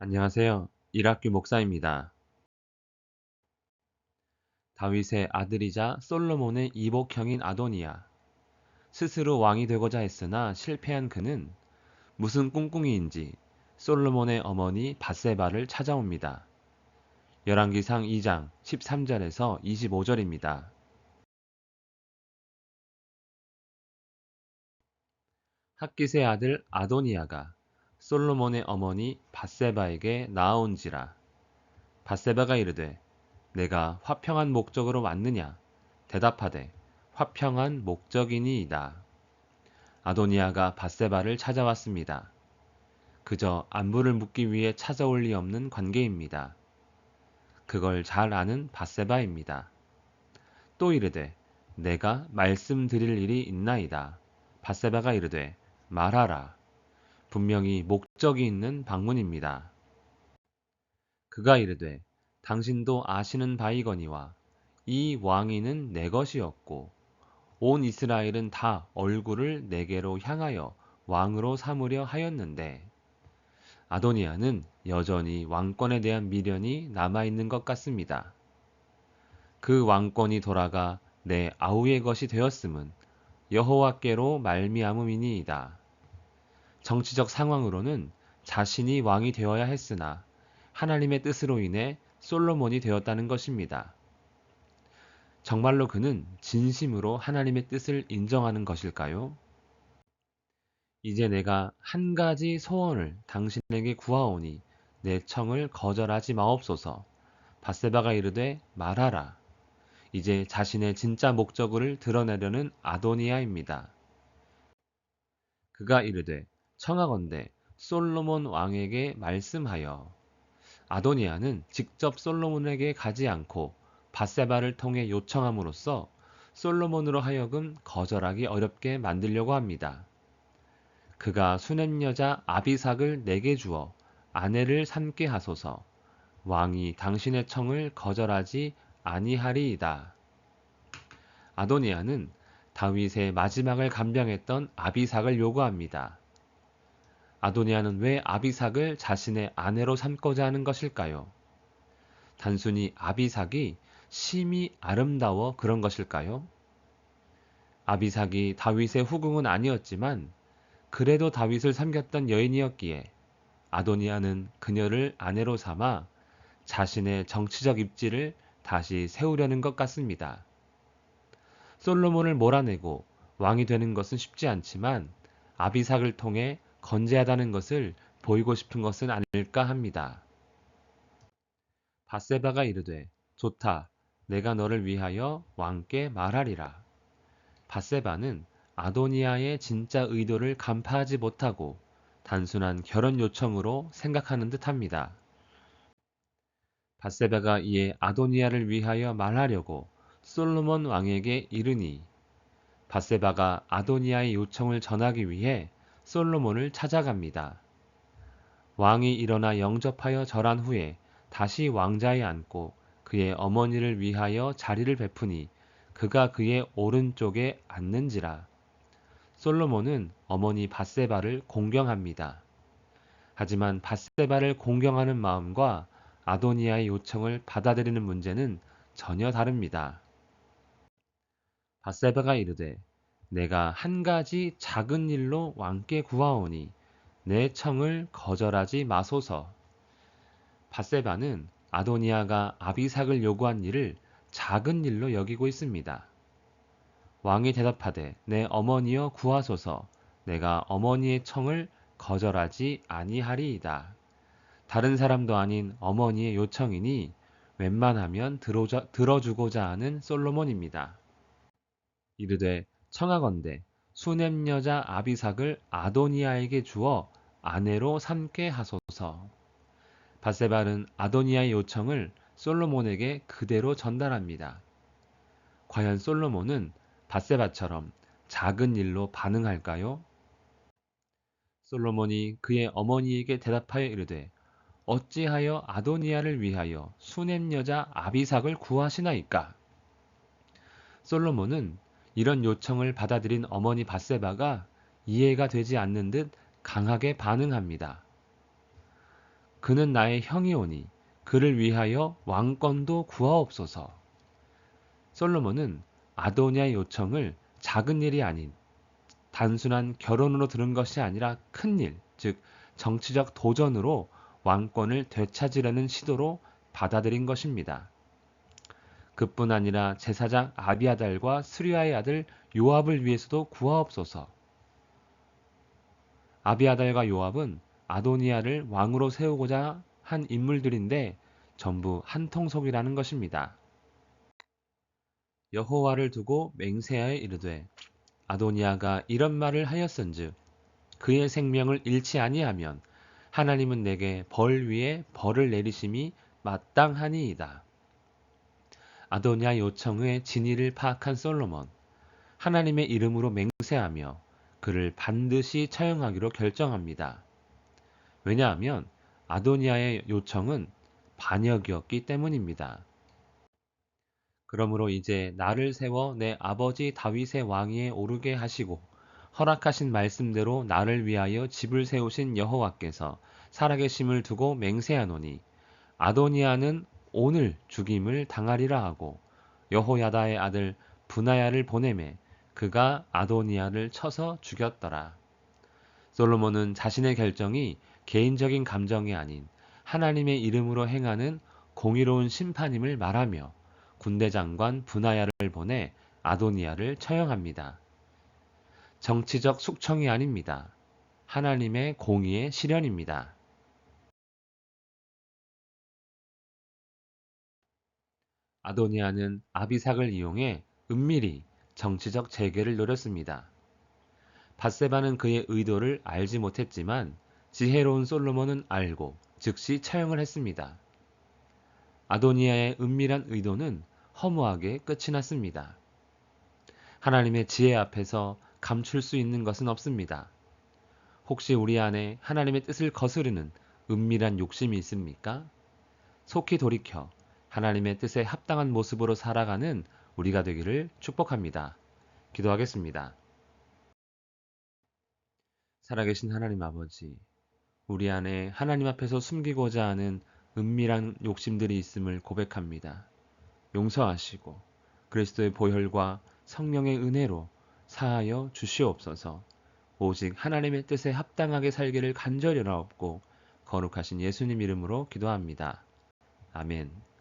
안녕하세요. 일학규 목사입니다. 다윗의 아들이자 솔로몬의 이복형인 아도니아. 스스로 왕이 되고자 했으나 실패한 그는 무슨 꿍꿍이인지 솔로몬의 어머니 바세바를 찾아옵니다. 열왕기상 2장 13절에서 25절입니다. 학기세 아들 아도니아가 솔로몬의 어머니 바세바에게 나아온지라 바세바가 이르되 내가 화평한 목적으로 왔느냐 대답하되 화평한 목적이니이다. 아도니아가 바세바를 찾아왔습니다. 그저 안부를 묻기 위해 찾아올 리 없는 관계입니다. 그걸 잘 아는 바세바입니다. 또 이르되 내가 말씀드릴 일이 있나이다. 바세바가 이르되 말하라. 분명히 목적이 있는 방문입니다. 그가 이르되 당신도 아시는 바이거니와 이 왕위는 내 것이었고 온 이스라엘은 다 얼굴을 내게로 향하여 왕으로 삼으려 하였는데 아도니아는 여전히 왕권에 대한 미련이 남아 있는 것 같습니다. 그 왕권이 돌아가 내 아우의 것이 되었음은 여호와께로 말미암음이니이다. 정치적 상황으로는 자신이 왕이 되어야 했으나 하나님의 뜻으로 인해 솔로몬이 되었다는 것입니다. 정말로 그는 진심으로 하나님의 뜻을 인정하는 것일까요? 이제 내가 한 가지 소원을 당신에게 구하오니 내 청을 거절하지 마옵소서. 바세바가 이르되 말하라. 이제 자신의 진짜 목적을 드러내려는 아도니아입니다. 그가 이르되 청하건대 솔로몬 왕에게 말씀하여 아도니아는 직접 솔로몬에게 가지 않고 바세바를 통해 요청함으로써 솔로몬으로 하여금 거절하기 어렵게 만들려고 합니다. 그가 수냄 여자 아비삭을 내게 주어 아내를 삼게 하소서 왕이 당신의 청을 거절하지 아니하리이다. 아도니아는 다윗의 마지막을 감병했던 아비삭을 요구합니다. 아도니아는 왜 아비삭을 자신의 아내로 삼고자 하는 것일까요? 단순히 아비삭이 심히 아름다워 그런 것일까요? 아비삭이 다윗의 후궁은 아니었지만 그래도 다윗을 섬겼던 여인이었기에 아도니아는 그녀를 아내로 삼아 자신의 정치적 입지를 다시 세우려는 것 같습니다. 솔로몬을 몰아내고 왕이 되는 것은 쉽지 않지만 아비삭을 통해 건재하다는 것을 보이고 싶은 것은 아닐까 합니다. 바세바가 이르되 좋다 내가 너를 위하여 왕께 말하리라. 바세바는 아도니아의 진짜 의도를 간파하지 못하고 단순한 결혼 요청으로 생각하는 듯합니다. 바세바가 이에 아도니아를 위하여 말하려고 솔로몬 왕에게 이르니 바세바가 아도니아의 요청을 전하기 위해 솔로몬을 찾아갑니다. 왕이 일어나 영접하여 절한 후에 다시 왕자에 앉고 그의 어머니를 위하여 자리를 베푸니 그가 그의 오른쪽에 앉는지라. 솔로몬은 어머니 바세바를 공경합니다. 하지만 바세바를 공경하는 마음과 아도니아의 요청을 받아들이는 문제는 전혀 다릅니다. 바세바가 이르되 내가 한 가지 작은 일로 왕께 구하오니 내 청을 거절하지 마소서. 바세바는 아도니아가 아비삭을 요구한 일을 작은 일로 여기고 있습니다. 왕이 대답하되 내 어머니여 구하소서 내가 어머니의 청을 거절하지 아니하리이다. 다른 사람도 아닌 어머니의 요청이니 웬만하면 들어주고자 하는 솔로몬입니다. 이르되 청하건대 수냄 여자 아비삭을 아도니아에게 주어 아내로 삼게 하소서. 바세발은 아도니아의 요청을 솔로몬에게 그대로 전달합니다. 과연 솔로몬은 바세바처럼 작은 일로 반응할까요? 솔로몬이 그의 어머니에게 대답하여 이르되 어찌하여 아도니아를 위하여 수냄 여자 아비삭을 구하시나이까? 솔로몬은 이런 요청을 받아들인 어머니 바세바가 이해가 되지 않는 듯 강하게 반응합니다. 그는 나의 형이 오니 그를 위하여 왕권도 구하옵소서. 솔로몬은 아도니아의 요청을 작은 일이 아닌 단순한 결혼으로 들은 것이 아니라 큰 일, 즉 정치적 도전으로 왕권을 되찾으려는 시도로 받아들인 것입니다. 그뿐 아니라 제사장 아비아달과 스리아의 아들 요압을 위해서도 구하옵소서. 아비아달과 요압은 아도니아를 왕으로 세우고자 한 인물들인데 전부 한통속이라는 것입니다. 여호와를 두고 맹세하여 이르되 아도니아가 이런 말을 하였은즉 그의 생명을 잃지 아니하면 하나님은 내게 벌 위에 벌을 내리심이 마땅하니이다. 아도니아 요청의 진위를 파악한 솔로몬 하나님의 이름으로 맹세하며 그를 반드시 처형하기로 결정합니다. 왜냐하면 아도니아의 요청은 반역이었기 때문입니다. 그러므로 이제 나를 세워 내 아버지 다윗의 왕위에 오르게 하시고 허락하신 말씀대로 나를 위하여 집을 세우신 여호와께서 살아계심을 두고 맹세하노니 아도니아는 오늘 죽임을 당하리라 하고 여호야다의 아들 분하야를 보내매 그가 아도니아를 쳐서 죽였더라. 솔로몬은 자신의 결정이 개인적인 감정이 아닌 하나님의 이름으로 행하는 공의로운 심판임을 말하며 군대 장관 분하야를 보내 아도니아를 처형합니다. 정치적 숙청이 아닙니다. 하나님의 공의의 실현입니다. 아도니아는 아비삭을 이용해 은밀히 정치적 재개를 노렸습니다. 바세바는 그의 의도를 알지 못했지만 지혜로운 솔로몬은 알고 즉시 처형을 했습니다. 아도니아의 은밀한 의도는 허무하게 끝이 났습니다. 하나님의 지혜 앞에서 감출 수 있는 것은 없습니다. 혹시 우리 안에 하나님의 뜻을 거스르는 은밀한 욕심이 있습니까? 속히 돌이켜 하나님의 뜻에 합당한 모습으로 살아가는 우리가 되기를 축복합니다. 기도하겠습니다. 살아계신 하나님 아버지, 우리 안에 하나님 앞에서 숨기고자 하는 은밀한 욕심들이 있음을 고백합니다. 용서하시고 그리스도의 보혈과 성령의 은혜로 사하여 주시옵소서. 오직 하나님의 뜻에 합당하게 살기를 간절히 나옵고 거룩하신 예수님 이름으로 기도합니다. 아멘.